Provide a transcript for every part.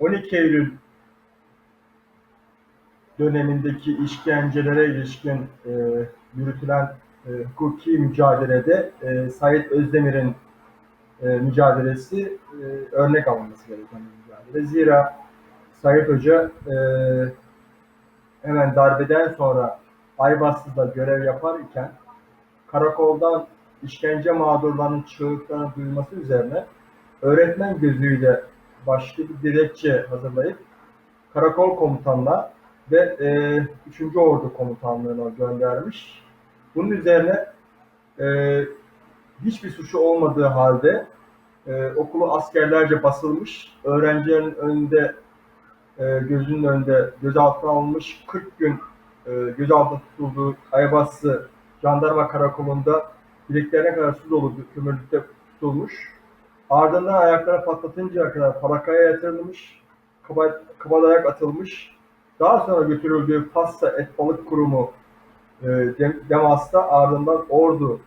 12 Eylül dönemindeki işkencelere ilişkin e, yürütülen e, hukuki mücadelede e, Said Özdemir'in e, mücadelesi e, örnek alınması gereken bir mücadele. Zira Said Hoca e, hemen darbeden sonra Aybastı'da görev yapar iken karakoldan işkence mağdurlarının çığlıklarını duyması üzerine öğretmen gözüyle başka bir dilekçe hazırlayıp karakol komutanına ve e, 3. Ordu komutanlığına göndermiş. Bunun üzerine e, hiçbir suçu olmadığı halde e, okulu askerlerce basılmış, öğrencilerin önünde e, gözünün önünde gözaltına alınmış, 40 gün e, gözaltına tutulduğu Aybassı jandarma karakolunda bileklerine kadar su dolu kömürlükte tutulmuş. Ardından ayaklara patlatıncaya kadar falakaya yatırılmış, kaba, kabadayak atılmış. Daha sonra götürüldüğü Pasta Et Balık Kurumu e, Dem- Demas'ta ardından Ordu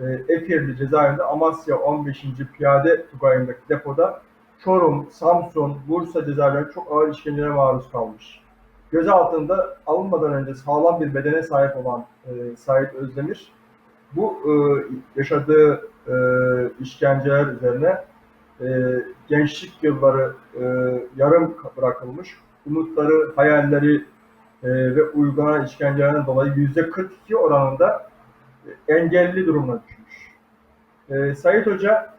e, Efirli cezaevinde Amasya 15. Piyade Tugayı'ndaki depoda Çorum, Samsun, Bursa cezaevlerinde çok ağır işkencelere maruz kalmış. Gözaltında alınmadan önce sağlam bir bedene sahip olan e, Sait Özdemir bu e, yaşadığı e, işkenceler üzerine e, gençlik yılları yarım bırakılmış, umutları, hayalleri ve uygulanan işkencelerden dolayı yüzde 42 oranında engelli durumuna düşmüş. Sayit Hoca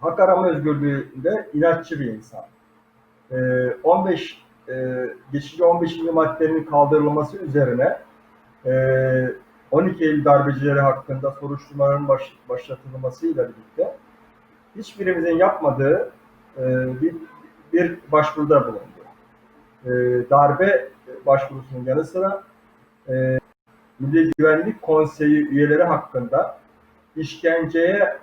hak arama özgürlüğünde inatçı bir insan. E, 15 e, geçici 15. maddenin kaldırılması üzerine 12 Eylül darbecileri hakkında soruşturmaların baş, başlatılmasıyla birlikte hiçbirimizin yapmadığı e, bir, bir başvuruda bulundu. E, darbe başvurusunun yanı sıra e, Milli Güvenlik Konseyi üyeleri hakkında işkenceye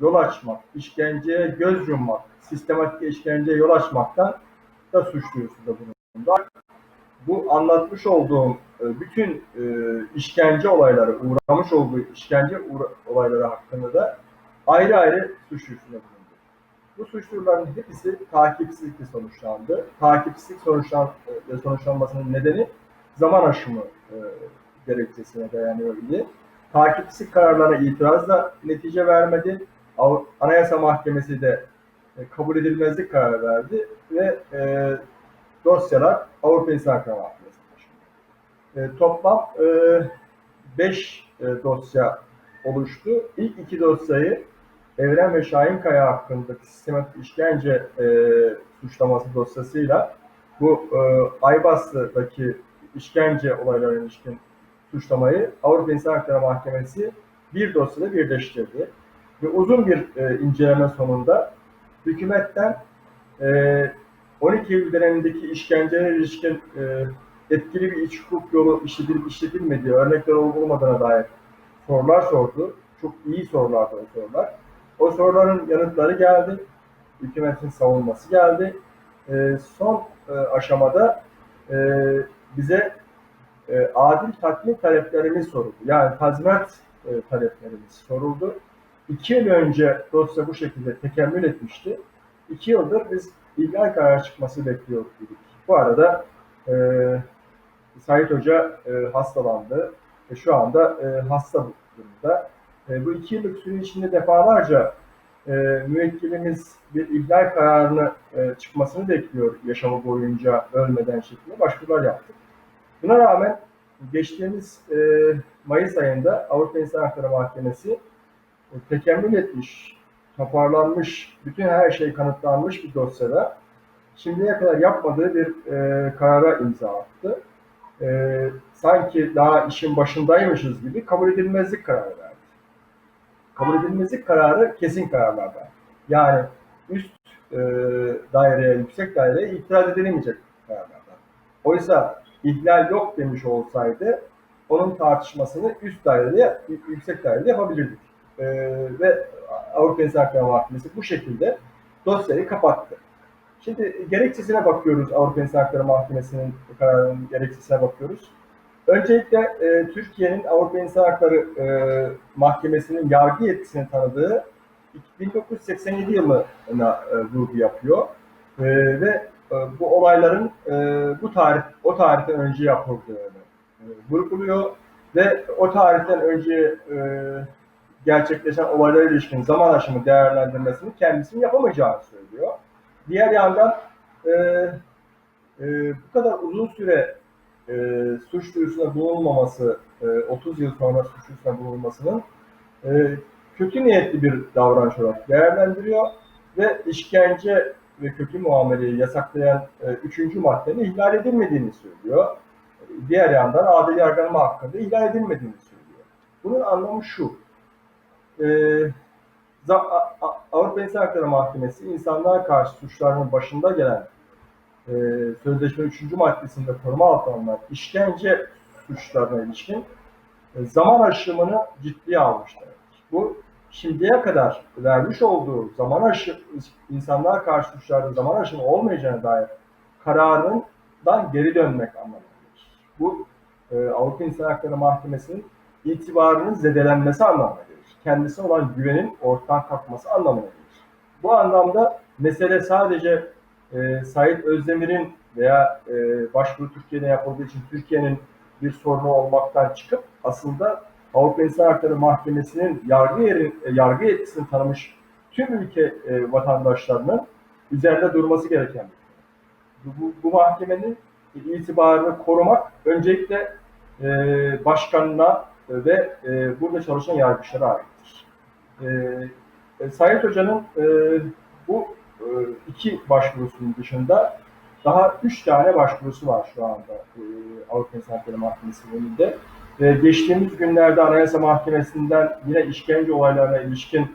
yol açmak, işkenceye göz yummak, sistematik işkenceye yol açmaktan da suç duyurusunda bulundu. Bu anlatmış olduğum e, bütün e, işkence olayları, uğramış olduğu işkence olayları hakkında da ayrı ayrı suç duyurusunda bulundu. Bu suç duyurularının hepsi takipsizlikle sonuçlandı. Takipsizlik sonuçlan, e, sonuçlanmasının nedeni zaman aşımı gerekçesine dayanıyor idi. Takipsizlik kararlarına itirazla netice vermedi. Anayasa Mahkemesi de kabul edilmezlik kararı verdi ve dosyalar Avrupa İnsan Hakları Mahkemesi'ne taşındı. E, toplam 5 dosya oluştu. İlk iki dosyayı Evren ve Şahinkaya hakkındaki sistematik işkence e, suçlaması dosyasıyla bu e, Aybastı'daki işkence olaylarına ilişkin suçlamayı Avrupa İnsan Hakları Mahkemesi bir dosyada birleştirdi. Ve uzun bir e, inceleme sonunda hükümetten e, 12 Eylül dönemindeki işkencelere ilişkin e, etkili bir iç hukuk yolu işletilip işletilmediği örnekler olup olmadığına dair sorular sordu. Çok iyi sorulardı o sorular. O soruların yanıtları geldi. Hükümetin savunması geldi. E, son e, aşamada e, bize e, adil tatmin taleplerimiz soruldu. Yani tazminat e, taleplerimiz soruldu. İki yıl önce dosya bu şekilde tekemmül etmişti. İki yıldır biz ihlal kararı çıkması bekliyoruz dedik. Bu arada e, Sait Hoca e, hastalandı ve şu anda e, hasta durumda. E, bu iki yıllık süre içinde defalarca e, müvekkilimiz bir ihlal kararını e, çıkmasını bekliyor yaşamı boyunca ölmeden şeklinde başvurular yaptık. Buna rağmen geçtiğimiz e, Mayıs ayında Avrupa İnsan Hakları Mahkemesi e, tekemmül etmiş, toparlanmış, bütün her şey kanıtlanmış bir dosyada şimdiye kadar yapmadığı bir e, karara imza attı. E, sanki daha işin başındaymışız gibi kabul edilmezlik kararı verdi. Kabul edilmezlik kararı kesin kararlardan. Yani üst e, daireye, yüksek daireye itiraz edilemeyecek kararlardan. Oysa ihlal yok demiş olsaydı onun tartışmasını üst dairede, yüksek dairede yapabilirdik. E, ve Avrupa İnsan Hakları Mahkemesi bu şekilde dosyayı kapattı. Şimdi gerekçesine bakıyoruz Avrupa İnsan Hakları Mahkemesi'nin kararının gerekçesine bakıyoruz. Öncelikle e, Türkiye'nin Avrupa İnsan Hakları e, Mahkemesi'nin yargı yetkisini tanıdığı 1987 yılına e, vurgu yapıyor. E, ve e, bu olayların e, bu tarih o tarihten önce yapıldığını e, vurguluyor ve o tarihten önce e, gerçekleşen olaylara ilişkin zaman aşımı değerlendirmesini kendisinin yapamayacağını söylüyor. Diğer yandan e, e, bu kadar uzun süre e, suç duyurusunda bulunmaması, e, 30 yıl sonra suç duyurusunda bulunmasının e, kötü niyetli bir davranış olarak değerlendiriyor ve işkence ve kötü muameleyi yasaklayan e, üçüncü maddenin ihlal edilmediğini söylüyor. Diğer yandan adil yargılama hakkında ihlal edilmediğini söylüyor. Bunun anlamı şu. E, Avrupa İnsan Hakları Mahkemesi insanlığa karşı suçlarının başında gelen e, sözleşme 3. maddesinde koruma altına alınan işkence suçlarına ilişkin e, zaman aşımını ciddiye almışlar. Bu şimdiye kadar vermiş olduğu zaman aşı insanlığa karşı suçlarda zaman aşımı olmayacağına dair kararından geri dönmek anlamına gelir. Bu e, Avrupa İnsan Hakları Mahkemesi'nin itibarının zedelenmesi anlamına gelir. Kendisine olan güvenin ortadan kalkması anlamına gelir. Bu anlamda mesele sadece e, Said Özdemir'in veya e, başvuru Türkiye'de yapıldığı için Türkiye'nin bir sorunu olmaktan çıkıp aslında Avrupa İnsan Hakları Mahkemesi'nin yargı yeri, e, yargı yetkisini tanımış tüm ülke e, vatandaşlarının üzerinde durması gereken bir konu. Bu, bu mahkemenin itibarını korumak öncelikle e, başkanına ve e, burada çalışan yargıçlara aittir. E, e, Sayit Hoca'nın e, bu e, iki başvurusunun dışında daha üç tane başvurusu var şu anda e, Avrupa İnsan Hakları Mahkemesi'nin önünde. Ve geçtiğimiz günlerde Anayasa Mahkemesi'nden yine işkence olaylarına ilişkin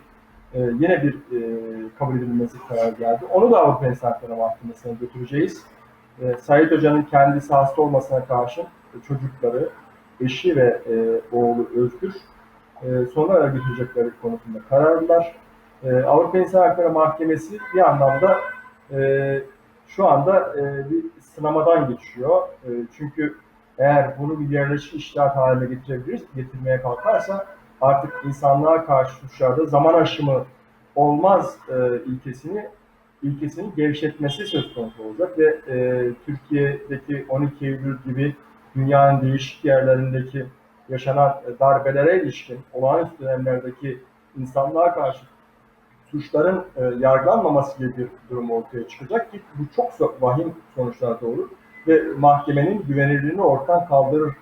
e, yine bir e, kabul edilmesi karar geldi. Onu da Avrupa İnsan Hakları Mahkemesi'ne götüreceğiz. E, Sayit Hoca'nın kendisi hasta olmasına karşın çocukları, eşi ve e, oğlu Özgür e, sonra götürecekleri konusunda kararlılar. E, Avrupa İnsan Hakları Mahkemesi bir anlamda e, şu anda e, bir sınamadan geçiyor. E, çünkü eğer bunu bir yerleşik iştihat haline getirebiliriz, getirmeye kalkarsa artık insanlığa karşı suçlarda zaman aşımı olmaz e, ilkesini ilkesini gevşetmesi söz konusu olacak ve e, Türkiye'deki 12 Eylül gibi dünyanın değişik yerlerindeki yaşanan darbelere ilişkin olağanüstü dönemlerdeki insanlığa karşı suçların e, yargılanmaması gibi bir durum ortaya çıkacak ki bu çok vahim sonuçlar doğurur ve mahkemenin güvenilirliğini ortadan kaldırır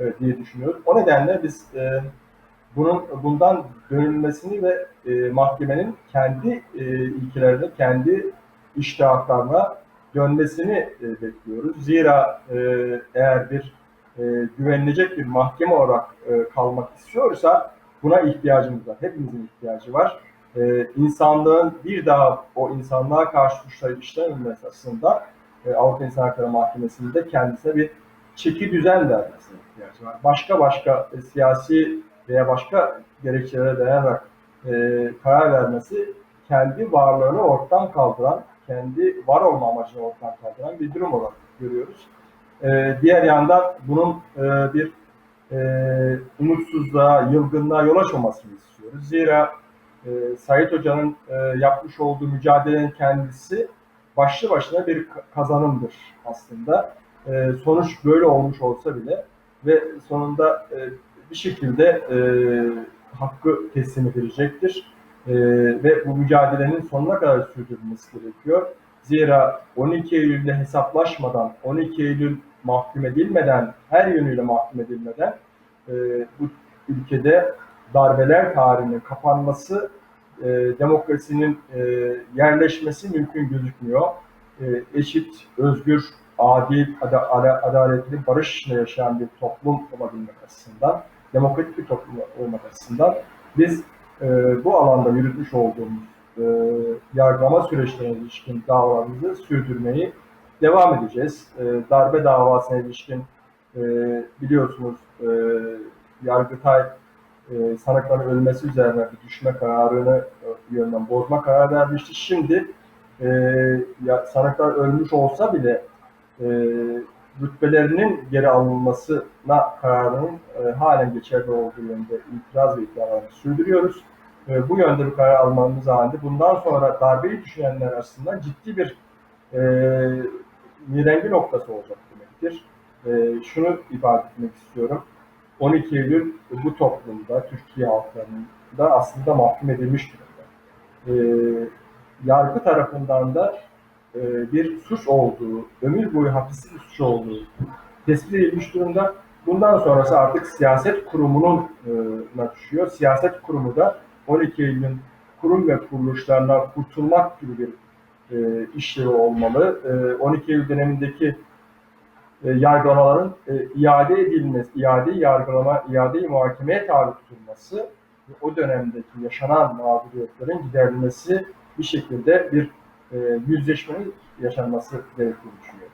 e, diye düşünüyoruz. O nedenle biz e, bunun bundan dönülmesini ve mahkemenin kendi e, ilkelerine, kendi iştahatlarına dönmesini bekliyoruz. Zira eğer bir e, güvenilecek bir mahkeme olarak e, kalmak istiyorsa buna ihtiyacımız var. Hepimizin ihtiyacı var. E, insanlığın bir daha o insanlığa karşı suçları işlememesi açısından e, Avrupa İnsan Hakları Mahkemesi'nde kendisine bir çeki düzen vermesine ihtiyacı var. Başka başka e, siyasi veya başka gerekçelere dayanarak e, karar vermesi kendi varlığını ortadan kaldıran, kendi var olma amacını ortadan kaldıran bir durum olarak görüyoruz. E, diğer yandan bunun e, bir e, umutsuzluğa, yılgınlığa yol açmamasını istiyoruz. Zira e, Sayit Hoca'nın e, yapmış olduğu mücadelenin kendisi başlı başına bir kazanımdır aslında. E, sonuç böyle olmuş olsa bile ve sonunda e, bir şekilde e, hakkı teslim edilecektir. E, ve bu mücadelenin sonuna kadar sürdürülmesi gerekiyor. Zira 12 Eylül'de hesaplaşmadan, 12 Eylül mahkum edilmeden, her yönüyle mahkum edilmeden e, bu ülkede darbeler tarihinin kapanması, e, demokrasinin e, yerleşmesi mümkün gözükmüyor. E, eşit, özgür, adil, ada, ada, adaletli, barış içinde yaşayan bir toplum olabilmek açısından, demokratik bir toplum olmak açısından biz e, bu alanda yürütmüş olduğumuz e, yargılama süreçlerine ilişkin davalarımızı sürdürmeyi devam edeceğiz. E, darbe davasına ilişkin e, biliyorsunuz e, Yargıtay e, sanıkların ölmesi üzerine bir düşme kararını e, yönden bozma karar vermişti. Şimdi e, ya, sanıklar ölmüş olsa bile e, rütbelerinin geri alınmasına kararının e, halen geçerli olduğu yönde itiraz ve iddialarını sürdürüyoruz. E, bu yönde bir karar almamız halinde bundan sonra darbeyi düşünenler açısından ciddi bir e, mirengi noktası olacak demektir. E, şunu ifade etmek istiyorum. 12 Eylül bu toplumda, Türkiye halklarında aslında mahkum edilmiş durumda. E, yargı tarafından da e, bir suç olduğu, ömür boyu hapis bir suç olduğu tespit edilmiş durumda. Bundan sonrası artık siyaset kurumunun e, düşüyor. Siyaset kurumu da 12 Eylül'ün kurum ve kuruluşlarına kurtulmak gibi bir e, işlevi olmalı. E, 12 Eylül dönemindeki e, yargılamaların e, iade edilmesi, iade yargılama, iade muhakemeye tabi tutulması ve o dönemdeki yaşanan mağduriyetlerin giderilmesi bir şekilde bir e, yüzleşmenin yaşanması gerektiğini düşünüyorum.